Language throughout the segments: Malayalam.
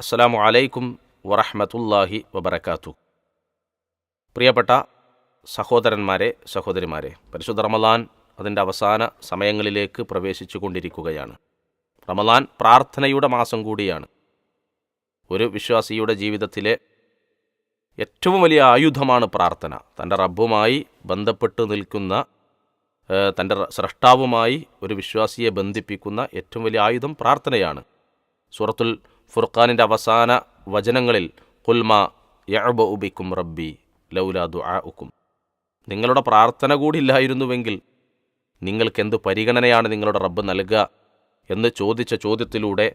അസ്സലാമു അലൈക്കും വറഹമത്തല്ലാഹി വബർക്കാത്തു പ്രിയപ്പെട്ട സഹോദരന്മാരെ സഹോദരിമാരെ പരിശുദ്ധ റമലാൻ അതിന്റെ അവസാന സമയങ്ങളിലേക്ക് പ്രവേശിച്ചു കൊണ്ടിരിക്കുകയാണ് റമലാൻ പ്രാർത്ഥനയുടെ മാസം കൂടിയാണ്. ഒരു വിശ്വാസിയുടെ ജീവിതത്തിലെ ഏറ്റവും വലിയ ആയുധമാണ് പ്രാർത്ഥന. തന്റെ റബ്ബുമായി ബന്ധപ്പെട്ട് നിൽക്കുന്ന തന്റെ സ്രഷ്ടാവുമായി ഒരു വിശ്വാസിയെ ബന്ധിപ്പിക്കുന്ന ഏറ്റവും വലിയ ആയുധം പ്രാർത്ഥനയാണ്. സൂറത്തുൽ ഫുർഖാനിന്റെ അവസാന വചനങ്ങളിൽ കുൽമ യഅബ ഉബിക്കും റബ്ബി ലൗലാ ദുആഉക്കും. നിങ്ങളുടെ പ്രാർത്ഥന കൂടി ഇല്ലായിരുന്നുവെങ്കിൽ നിങ്ങൾക്ക് എന്ത് പരിഗണനയാണ് നിങ്ങളുടെ റബ്ബ് നൽകുക എന്ന് ചോദിച്ച ചോദ്യത്തിലൂടെ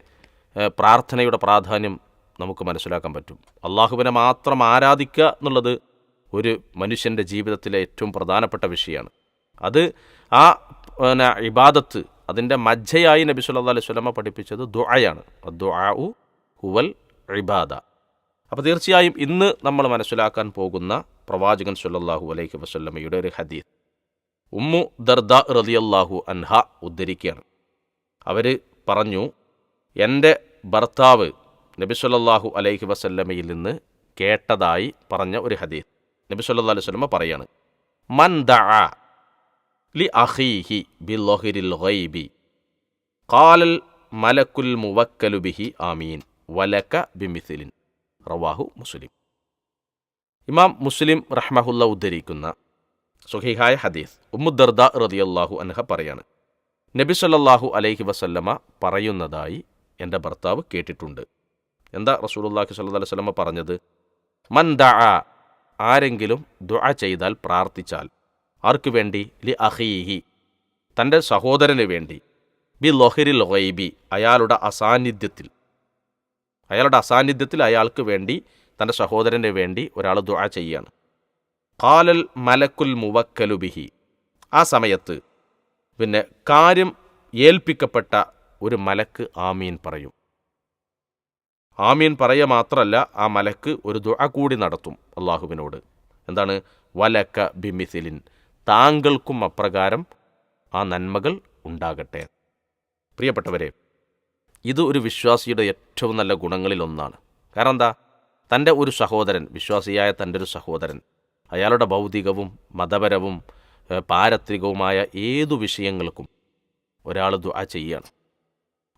പ്രാർത്ഥനയുടെ പ്രാധാന്യം നമുക്ക് മനസ്സിലാക്കാൻ പറ്റും. അള്ളാഹുവിനെ മാത്രം ആരാധിക്കുക എന്നുള്ളത് ഒരു മനുഷ്യന്റെ ജീവിതത്തിലെ ഏറ്റവും പ്രധാനപ്പെട്ട വിഷയമാണ്. അത് ആ ഇബാദത്ത് അതിന്റെ മജ്ജയായി നബി സല്ലല്ലാഹു അലൈഹി വസല്ലമ പഠിപ്പിച്ചത് ദുആയാണ്. ദുആഉ ഹുവൽ ഇബാദ. അപ്പോൾ തീർച്ചയായും ഇന്ന് നമ്മൾ മനസ്സിലാക്കാൻ പോകുന്ന പ്രവാചകൻ സല്ലല്ലാഹു അലൈഹി വസല്ലമയുടെ ഒരു ഹദീസ്. ഉമ്മു ദർദ റളിയല്ലാഹു അൻഹ ഉദ്ധരിക്കുകയാണ്. അവർ പറഞ്ഞു എന്റെ ഭർത്താവ് നബി സല്ലല്ലാഹു അലൈഹി വസല്ലമയിൽ നിന്ന് കേട്ടതായി പറഞ്ഞ ഒരു ഹദീസ്. നബി സല്ലല്ലാഹു അലൈഹി വസല്ലമ പറയാണ് മൻ ദഅ ലി അഖീഹി ബില്ലഹിരിൽ ഗൈബി ഖാലൽ മലക്കുൽ മുവക്കലു ബിഹി ആമീൻ. വലക ബിമിഥിലിൻ. റവാഹു മുസ്ലിം. ഇമാം മുസ്ലിം റഹ്മഹുല്ല ഉദ്ധരിക്കുന്ന സുഹിഹായ ഹദീസ് ഉമ്മുദർദ റളിയല്ലാഹു അൻഹ പറയാണ് നബി സല്ലല്ലാഹു അലൈഹി വസല്ലമ പറയുന്നതായി എന്റെ ഭർത്താവ് കേട്ടിട്ടുണ്ട്. എന്താ റസൂലുള്ളാഹി സല്ല അലൈഹി വസല്ലമ പറഞ്ഞത്? മൻ ആരെങ്കിലും ദുആ ചെയ്താൽ പ്രാർത്ഥിച്ചാൽ ആർക്കു വേണ്ടി? ലി അഹീഹി തന്റെ സഹോദരന് വേണ്ടി. ബി ലൊഹിരിൽ ഗൈബി അയാളുടെ അസാന്നിധ്യത്തിൽ. അയാളുടെ അസാന്നിധ്യത്തിൽ അയാൾക്ക് വേണ്ടി തന്റെ സഹോദരന് വേണ്ടി ഒരാൾ ദുആ ചെയ്യാണ്. കാലൽ മലക്കുൽ മുവക്കലു ബിഹി. ആ സമയത്ത് പിന്നെ കാര്യം ഏൽപ്പിക്കപ്പെട്ട ഒരു മലക്ക് ആമീൻ പറയും. ആമീൻ പറയുക മാത്രമല്ല ആ മലക്ക് ഒരു ദുആ കൂടി നടത്തും അള്ളാഹുവിനോട് എന്താണ്? വലക്ക ബിമിസിലിൻ. താങ്കൾക്കും അപ്രകാരം ആ നന്മകൾ ഉണ്ടാകട്ടെ. പ്രിയപ്പെട്ടവരെ ഇത് ഒരു വിശ്വാസിയുടെ ഏറ്റവും നല്ല ഗുണങ്ങളിലൊന്നാണ് കാരണം എന്താ? തന്റെ ഒരു സഹോദരൻ വിശ്വാസിയായ തന്റെ ഒരു സഹോദരൻ അയാളുടെ ഭൗതികവും മതപരവും പാരത്രികവുമായ ഏതു വിഷയങ്ങൾക്കും ഒരാൾ ദുആ ചെയ്യണം.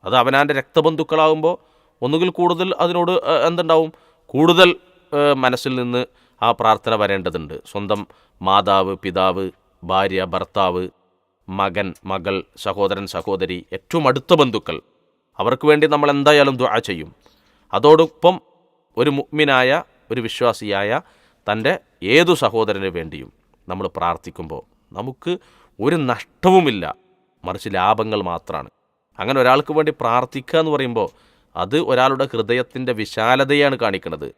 അത് അവനാന്റെ രക്തബന്ധുക്കളാകുമ്പോൾ ഒന്നുകിൽ കൂടുതൽ അതിനോട് എന്തുണ്ടാവും? കൂടുതൽ മനസ്സിൽ നിന്ന് ആ പ്രാർത്ഥന വരേണ്ടതുണ്ട്. സ്വന്തം മാതാവ് പിതാവ് ഭാര്യ ഭർത്താവ് മകൻ മകൾ സഹോദരൻ സഹോദരി ഏറ്റവും അടുത്ത ബന്ധുക്കൾ. അവർക്ക് വേണ്ടി നമ്മൾ എന്തായാലും ദുആ ചെയ്യും. അതോടൊപ്പം ഒരു മുഗ്മിനായ ഒരു വിശ്വാസിയായ തന്റെ ഏതു സഹോദരന് വേണ്ടിയും നമ്മൾ പ്രാർത്ഥിക്കുമ്പോൾ നമുക്ക് ഒരു നഷ്ടവുമില്ല. മറിച്ച് ലാഭങ്ങൾ മാത്രമാണ് അങ്ങനെ ഒരാൾക്ക് വേണ്ടി പ്രാർത്ഥിക്കുക എന്ന് പറയുമ്പോൾ അത് ഒരാളുടെ ഹൃദയത്തിന്റെ വിശാലതയാണ് കാണിക്കുന്നത്.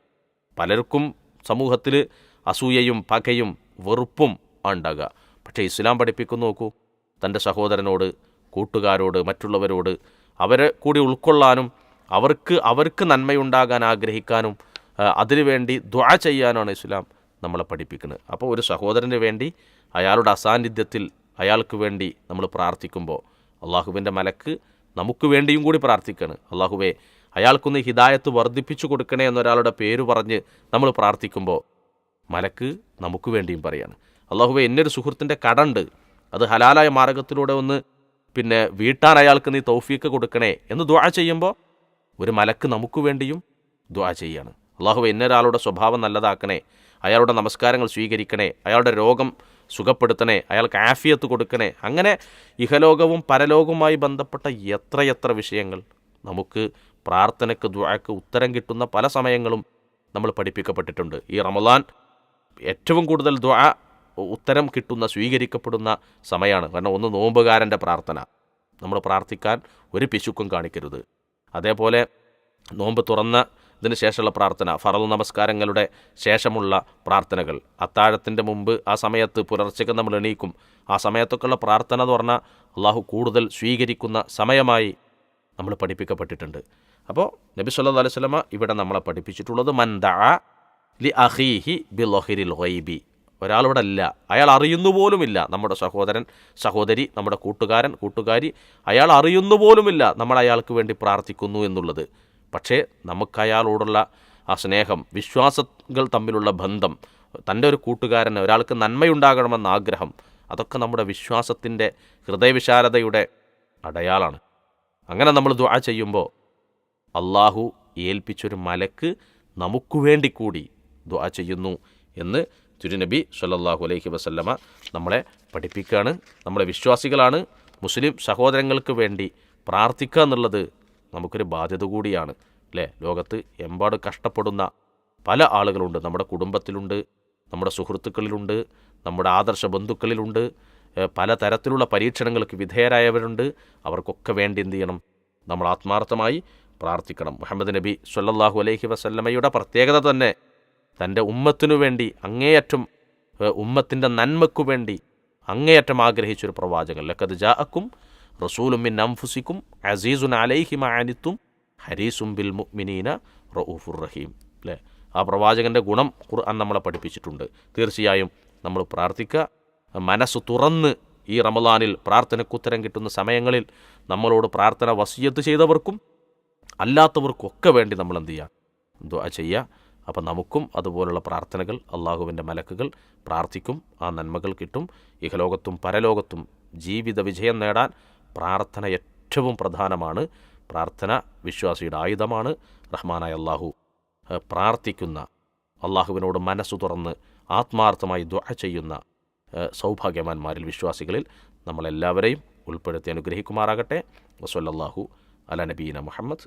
പലർക്കും സമൂഹത്തിൽ അസൂയയും പകയും വെറുപ്പും ഉണ്ടാകുക. പക്ഷേ ഇസ്ലാം പഠിപ്പിക്കുന്നു നോക്കൂ. തന്റെ സഹോദരനോട് കൂട്ടുകാരോട് മറ്റുള്ളവരോട് അവരെ കൂടി ഉൾക്കൊള്ളാനും അവർക്ക് അവർക്ക് നന്മയുണ്ടാകാൻ ആഗ്രഹിക്കാനും അതിനുവേണ്ടി ദ്വാ ചെയ്യാനാണ് ഇസ്ലാം നമ്മളെ പഠിപ്പിക്കുന്നത്. അപ്പോൾ ഒരു സഹോദരന് വേണ്ടി അയാളുടെ അസാന്നിധ്യത്തിൽ അയാൾക്ക് വേണ്ടി നമ്മൾ പ്രാർത്ഥിക്കുമ്പോൾ അള്ളാഹുവിന്റെ മലക്ക് നമുക്ക് വേണ്ടിയും കൂടി പ്രാർത്ഥിക്കുകയാണ് അള്ളാഹുവെ അയാൾക്കൊന്ന് ഹിദായത്ത് വർദ്ധിപ്പിച്ചു കൊടുക്കണേ എന്നൊരാളുടെ പേര് പറഞ്ഞ് നമ്മൾ പ്രാർത്ഥിക്കുമ്പോൾ മലക്ക് നമുക്ക് വേണ്ടിയും പറയാണ്. അള്ളാഹുവെ എന്നൊരു സുഹൃത്തിന്റെ കടണ്ട് അത് ഹലാലായ മാർഗത്തിലൂടെ ഒന്ന് പിന്നെ വീട്ടാൻ അയാൾക്ക് നീ തൗഫീക്ക് കൊടുക്കണേ എന്ന് ദ്വാ ചെയ്യുമ്പോൾ ഒരു മലക്ക് നമുക്ക് വേണ്ടിയും ദ്വാ ചെയ്യാണ്. അള്ളാഹു എന്നൊരാളുടെ സ്വഭാവം നല്ലതാക്കണേ അയാളുടെ നമസ്കാരങ്ങൾ സ്വീകരിക്കണേ അയാളുടെ രോഗം സുഖപ്പെടുത്തണേ അയാൾക്ക് ആഫിയത്ത് കൊടുക്കണേ. അങ്ങനെ ഇഹലോകവും പരലോകവുമായി ബന്ധപ്പെട്ട എത്രയെത്ര വിഷയങ്ങൾ നമുക്ക് പ്രാർത്ഥനയ്ക്ക് ദ്വാക്ക് ഉത്തരം കിട്ടുന്ന പല സമയങ്ങളും നമ്മൾ പഠിപ്പിക്കപ്പെട്ടിട്ടുണ്ട്. ഈ റമദാൻ ഏറ്റവും കൂടുതൽ ദുആ ഉത്തരം കിട്ടുന്ന സ്വീകരിക്കപ്പെടുന്ന സമയമാണ് കാരണം ഒന്ന് നോമ്പുകാരന്റെ പ്രാർത്ഥന. നമ്മൾ പ്രാർത്ഥിക്കാൻ ഒരു പിശുക്കും കാണിക്കരുത്. അതേപോലെ നോമ്പ് തുറന്ന ഇതിന് ശേഷമുള്ള പ്രാർത്ഥന ഫറൽ നമസ്കാരങ്ങളുടെ ശേഷമുള്ള പ്രാർത്ഥനകൾ. അത്താഴത്തിന്റെ മുമ്പ് ആ സമയത്ത് പുലർച്ചയ്ക്ക് നമ്മൾ എണീക്കും. ആ സമയത്തൊക്കെയുള്ള പ്രാർത്ഥന എന്ന് പറഞ്ഞാൽ അള്ളാഹു കൂടുതൽ സ്വീകരിക്കുന്ന സമയമായി നമ്മൾ പഠിപ്പിക്കപ്പെട്ടിട്ടുണ്ട്. അപ്പോൾ നബി സല്ലല്ലാഹു അലൈഹി വസല്ലമ ഇവിടെ നമ്മളെ പഠിപ്പിച്ചിട്ടുള്ളത് മന്ദ ലി അഹീഹി ബി ലൊഹിരി ഗൈബി. ഒരാളിവിടെ അല്ല അയാൾ അറിയുന്നു പോലുമില്ല നമ്മുടെ സഹോദരൻ സഹോദരി നമ്മുടെ കൂട്ടുകാരൻ കൂട്ടുകാരി. അയാൾ അറിയുന്നു പോലുമില്ല നമ്മൾ അയാൾക്ക് വേണ്ടി പ്രാർത്ഥിക്കുന്നു എന്നുള്ളത്. പക്ഷേ നമുക്കയാളോടുള്ള ആ സ്നേഹം വിശ്വാസങ്ങൾ തമ്മിലുള്ള ബന്ധം തന്റെ ഒരു കൂട്ടുകാരന് ഒരാൾക്ക് നന്മയുണ്ടാകണമെന്ന ആഗ്രഹം അതൊക്കെ നമ്മുടെ വിശ്വാസത്തിന്റെ ഹൃദയവിശാലതയുടെ അടയാളാണ്. അങ്ങനെ നമ്മൾ ദുആ ചെയ്യുമ്പോൾ അള്ളാഹു ഏൽപ്പിച്ചൊരു മലക്ക് നമുക്ക് വേണ്ടി കൂടി ദുആ ചെയ്യുന്നു എന്ന് തിരുനബി സല്ലാഹു അലൈഹി വസല്ലമ നമ്മളെ പഠിപ്പിക്കുകയാണ്. നമ്മളെ വിശ്വാസികളാണ്. മുസ്ലിം സഹോദരങ്ങൾക്ക് വേണ്ടി പ്രാർത്ഥിക്കുക എന്നുള്ളത് നമുക്കൊരു ബാധ്യത കൂടിയാണ്. അല്ലേ? ലോകത്ത് എമ്പാട് കഷ്ടപ്പെടുന്ന പല ആളുകളുണ്ട്. നമ്മുടെ കുടുംബത്തിലുണ്ട് നമ്മുടെ സുഹൃത്തുക്കളിലുണ്ട് നമ്മുടെ ആദർശ ബന്ധുക്കളിലുണ്ട് പല തരത്തിലുള്ള പരീക്ഷണങ്ങൾക്ക് വിധേയരായവരുണ്ട്. അവർക്കൊക്കെ വേണ്ടി എന്ത് ചെയ്യണം? നമ്മൾ ആത്മാർത്ഥമായി പ്രാർത്ഥിക്കണം. മുഹമ്മദ് നബി സല്ലാഹു അലൈഹി വസല്ലമയുടെ പ്രത്യേകത തന്നെ തന്റെ ഉമ്മത്തിനു വേണ്ടി അങ്ങേയറ്റം ഉമ്മത്തിന്റെ നന്മയ്ക്കു വേണ്ടി അങ്ങേയറ്റം ആഗ്രഹിച്ചൊരു പ്രവാചകൻ. ലക്കത് ജാഅക്കും റസൂലും മിൻ അംഫുസിക്കും അസീസുൻ അലൈഹി മാനിത്തും ഹരീസും ബിൽ മുഅ്മിനീന റഊഫുർ റഹീം. അല്ലേ ആ പ്രവാചകന്റെ ഗുണം ഖുർആൻ നമ്മളെ പഠിപ്പിച്ചിട്ടുണ്ട്. തീർച്ചയായും നമ്മൾ പ്രാർത്ഥിക്കുക. മനസ്സ് തുറന്ന് ഈ റമദാനിൽ പ്രാർത്ഥനയ്ക്കുത്തരം കിട്ടുന്ന സമയങ്ങളിൽ നമ്മളോട് പ്രാർത്ഥന വസിയത്ത് ചെയ്തവർക്കും അല്ലാത്തവർക്കൊക്കെ വേണ്ടി നമ്മൾ എന്ത് ചെയ്യുക? ദുആ ചെയ്യുക. അപ്പം നമുക്കും അതുപോലുള്ള പ്രാർത്ഥനകൾ അള്ളാഹുവിന്റെ മലക്കുകൾ പ്രാർത്ഥിക്കും ആ നന്മകൾ കിട്ടും. ഇഹലോകത്തും പരലോകത്തും ജീവിത വിജയം നേടാൻ പ്രാർത്ഥന ഏറ്റവും പ്രധാനമാണ്. പ്രാർത്ഥന വിശ്വാസിയുടെ ആയുധമാണ്. റഹ്മാനായ അള്ളാഹു പ്രാർത്ഥിക്കുന്ന അള്ളാഹുവിനോട് മനസ്സു തുറന്ന് ആത്മാർത്ഥമായി ദുആ ചെയ്യുന്ന സൗഭാഗ്യവാന്മാരിൽ വിശ്വാസികളിൽ നമ്മളെല്ലാവരെയും ഉൾപ്പെടുത്തി അനുഗ്രഹിക്കുമാറാകട്ടെ. വസല്ലല്ലാഹു അല നബീന മുഹമ്മദ്